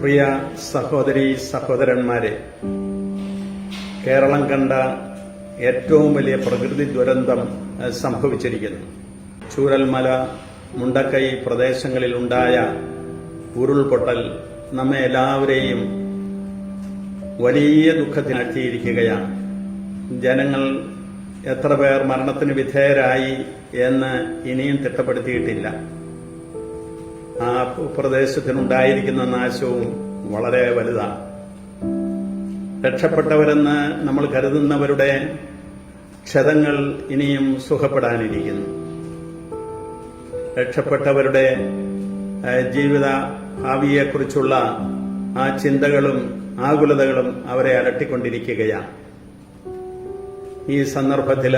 പ്രിയ സഹോദരി സഹോദരന്മാരെ കേരളം കണ്ട ഏറ്റവും വലിയ പ്രകൃതി ദുരന്തം സംഭവിച്ചിരിക്കുന്നു. ചൂരൽമല മുണ്ടക്കൈ പ്രദേശങ്ങളിലുണ്ടായ ഉരുൾപൊട്ടൽ നമ്മെ എല്ലാവരെയും വലിയ ദുഃഖത്തിനാഴ്ത്തിയിരിക്കുകയാണ് ജനങ്ങൾ എത്ര പേർ മരണത്തിന് വിധേയരായി എന്ന് ഇനിയും തിട്ടപ്പെടുത്തിയിട്ടില്ല. ആ പ്രദേശത്തിനുണ്ടായിരിക്കുന്ന നാശവും വളരെ വലുതാണ് രക്ഷപ്പെട്ടവരെന്ന് നമ്മൾ കരുതുന്നവരുടെ ക്ഷതങ്ങൾ ഇനിയും സുഖപ്പെടാനിരിക്കുന്നു. രക്ഷപ്പെട്ടവരുടെ ജീവിത ഭാവിയെക്കുറിച്ചുള്ള ആ ചിന്തകളും ആകുലതകളും അവരെ അലട്ടിക്കൊണ്ടിരിക്കുകയാണ് ഈ സന്ദർഭത്തിൽ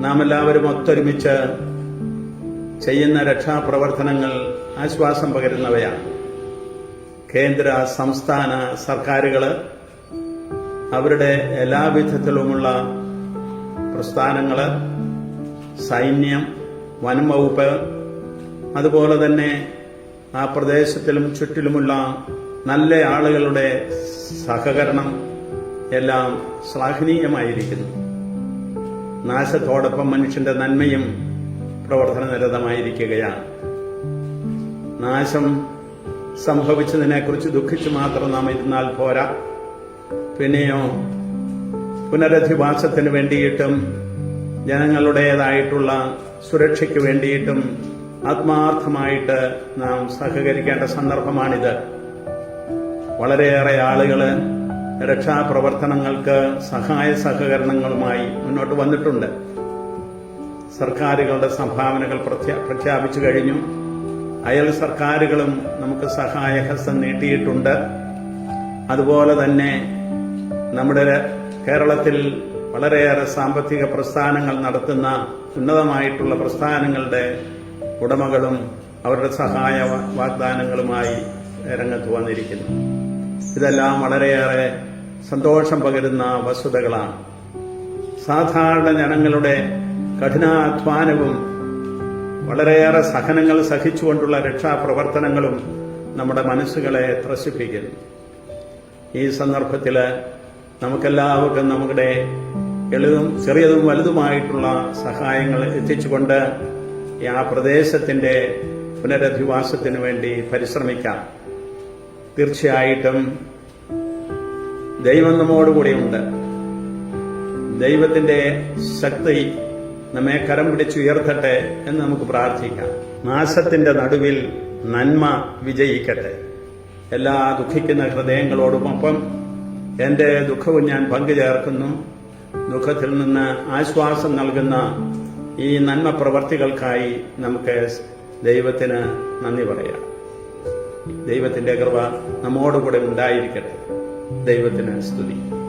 നാം എല്ലാവരും ഒത്തൊരുമിച്ച് ചെയ്യുന്ന രക്ഷാപ്രവർത്തനങ്ങൾ ആശ്വാസം പകരുന്നവയാണ്. കേന്ദ്ര സംസ്ഥാന സർക്കാരുകൾ അവരുടെ എല്ലാവിധത്തിലുമുള്ള പ്രസ്ഥാനങ്ങൾ സൈന്യം വനം വകുപ്പ് അതുപോലെ തന്നെ ആ പ്രദേശത്തിലും ചുറ്റിലുമുള്ള നല്ല ആളുകളുടെ സഹകരണം എല്ലാം ശ്ലാഘനീയമായിരിക്കുന്നു. നാശത്തോടൊപ്പം മനുഷ്യന്റെ നന്മയും പ്രവർത്തന നിരതമായിരിക്കുകയാണ്. നാശം സംഭവിച്ചതിനെക്കുറിച്ച് ദുഃഖിച്ചു മാത്രം നാം ഇരുന്നാൽ പോരാ. പിന്നെയോ പുനരധിവാസത്തിന് വേണ്ടിയിട്ടും ജനങ്ങളുടേതായിട്ടുള്ള സുരക്ഷയ്ക്ക് വേണ്ടിയിട്ടും ആത്മാർത്ഥമായിട്ട് നാം സഹകരിക്കേണ്ട സന്ദർഭമാണിത്. വളരെയേറെ ആളുകൾ രക്ഷാപ്രവർത്തനങ്ങൾക്ക് സഹായ സഹകരണങ്ങളുമായി മുന്നോട്ട് വന്നിട്ടുണ്ട്. സർക്കാരുകളുടെ സംഭാവനകൾ പ്രഖ്യാ- പ്രഖ്യാപിച്ചു കഴിഞ്ഞു. അയൽ സർക്കാരുകളും നമുക്ക് സഹായഹസ്തം നീട്ടിയിട്ടുണ്ട്. അതുപോലെ തന്നെ നമ്മുടെ കേരളത്തിൽ വളരെയേറെ സാമ്പത്തിക പ്രസ്ഥാനങ്ങൾ നടത്തുന്ന ഉന്നതമായിട്ടുള്ള പ്രസ്ഥാനങ്ങളുടെ ഉടമകളും അവരുടെ സഹായ വാഗ്ദാനങ്ങളുമായി രംഗത്ത് വന്നിരിക്കുന്നു. ഇതെല്ലാം വളരെയേറെ സന്തോഷം പകരുന്ന വസ്തുതകളാണ്. സാധാരണ ജനങ്ങളുടെ കഠിനാധ്വാനവും വളരെയേറെ സഹനങ്ങൾ സഹിച്ചുകൊണ്ടുള്ള രക്ഷാപ്രവർത്തനങ്ങളും നമ്മുടെ മനസ്സുകളെ ത്രസിപ്പിക്കുന്നു. ഈ സന്ദർഭത്തിൽ നമുക്കെല്ലാവർക്കും നമ്മുടെ എളുതും ചെറിയതും വലുതുമായിട്ടുള്ള സഹായങ്ങൾ എത്തിച്ചുകൊണ്ട് ആ പ്രദേശത്തിന്റെ പുനരധിവാസത്തിന് വേണ്ടി പരിശ്രമിക്കാം. തീർച്ചയായിട്ടും ദൈവം നമ്മോടുകൂടിയുണ്ട്. ദൈവത്തിന്റെ ശക്തി നമ്മെ കരം പിടിച്ചുയർത്തട്ടെ എന്ന് നമുക്ക് പ്രാർത്ഥിക്കാം. നാശത്തിന്റെ നടുവിൽ നന്മ വിജയിക്കട്ടെ. എല്ലാ ദുഃഖിക്കുന്ന ഹൃദയങ്ങളോടുമൊപ്പം എന്റെ ദുഃഖവും ഞാൻ പങ്കുചേർക്കുന്നു. ദുഃഖത്തിൽ നിന്ന് ആശ്വാസം നൽകുന്ന ഈ നന്മ പ്രവർത്തികൾക്കായി നമുക്ക് ദൈവത്തിന് നന്ദി പറയാം. ദൈവത്തിന്റെ കൃപ നമ്മോടുകൂടെ ഉണ്ടായിരിക്കട്ടെ. ദൈവത്തിന് സ്തുതി.